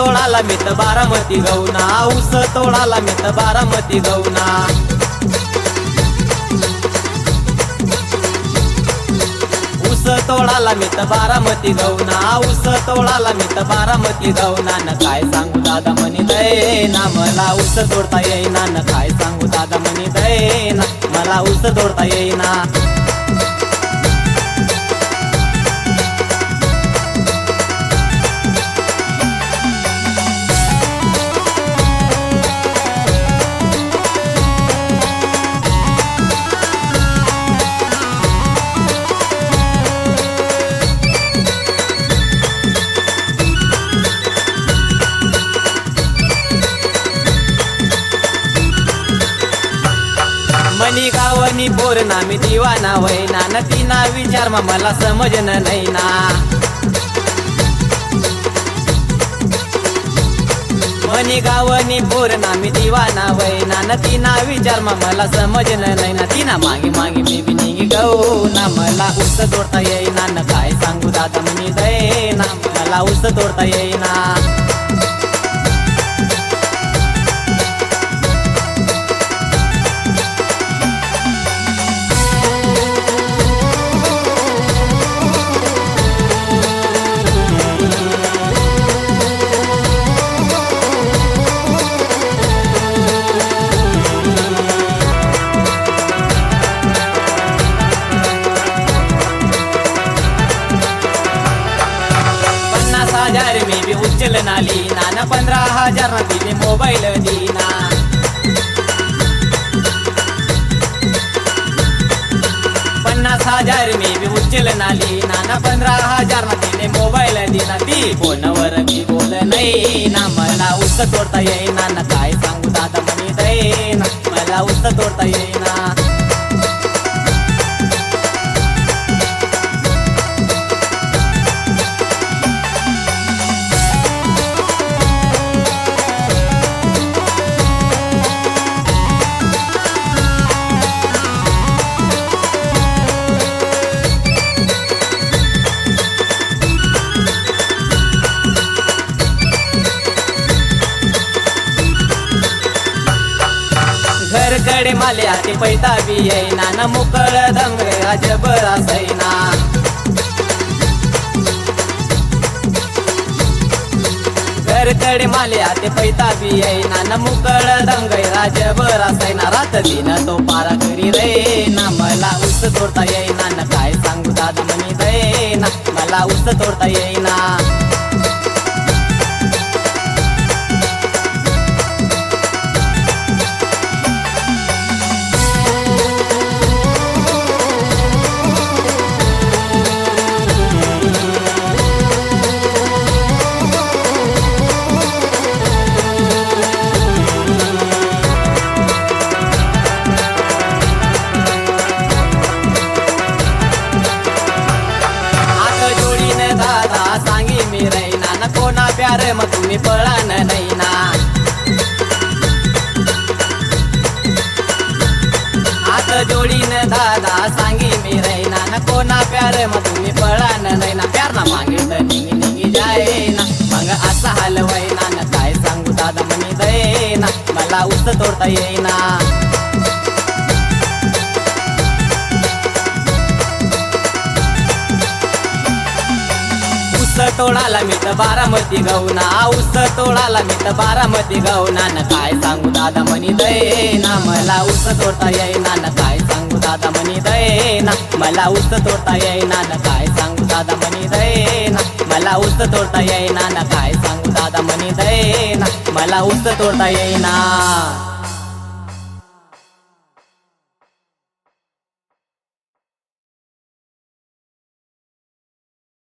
तोडाला मित बारामती गौना ऊस तोडाला मित बारामती गौना ऊस तोडाला मित बारामती गौना ऊस तोडाला मित बारामती गौना न. काय सांगू दादा म्हणी ना. मला ऊस तोडता येईना. न काय सांगू दादा म्हणी ना. मला ऊस तोडता येईना. मनी गावनी बोर ना मी दिवाना वैना न तिना विचार मला समजन नाही ना मनी गावनी बोर ना मी दिवाना वैना न तिना विचार मला समजन नाही ना तिना मागे मागे मी बी निघी गऊ ना मला उस तोडता येईना. न काय सांगू दादा म्हणी दे ना मला उस तोडता येईना. हजार मी बी उचल नाली नाना पंधरा हजार तिने मोबाईल दिना। पन्नास हजार मी बी उचल नाली नाना पंधरा हजार तिने मोबाईल दिना। ती फोनवर मी बोल नाही ना मला उस तोडता येईना ना काय सांगू दादा म्हणे ना मला उस तोडता येईना। घरकडे माले आते पैता बी येईना. ना मोकळ दंग राजबर असैना घरकडे माले आते पैता बी येईना. ना मोकळ दंग अजब असैना रात दिन तो पारा करी रे ना मला उस तोडता येईना. ना काय सांगू दादा म्हणी दे ना मला उस तोडता येईना. मी मग पळान नाही ना. हात जोडीन दादा सांगी मी रैना. न कोणा प्यार मग तुम्ही पळान नाही ना. प्यार ना मागे तर निघी निघी जायना. मग असा हलवायना ना न काय सांगू दादा म्हणी दे मला उस तोडता येईना. ऊस तोडाला मी तर बारामती गौना ऊस तोडाला मी तर बारामती गौना न काय सांगू दादा म्हणी दय ना मला ऊस तोडता येईना. न काय सांगू दादा म्हणी दय ना मला ऊस तोडता येईना. न काय सांगू दादा म्हणी दय ना मला ऊस तोडता येईना. न काय सांगू दादा म्हणी दय ना मला ऊस तोडता येईना.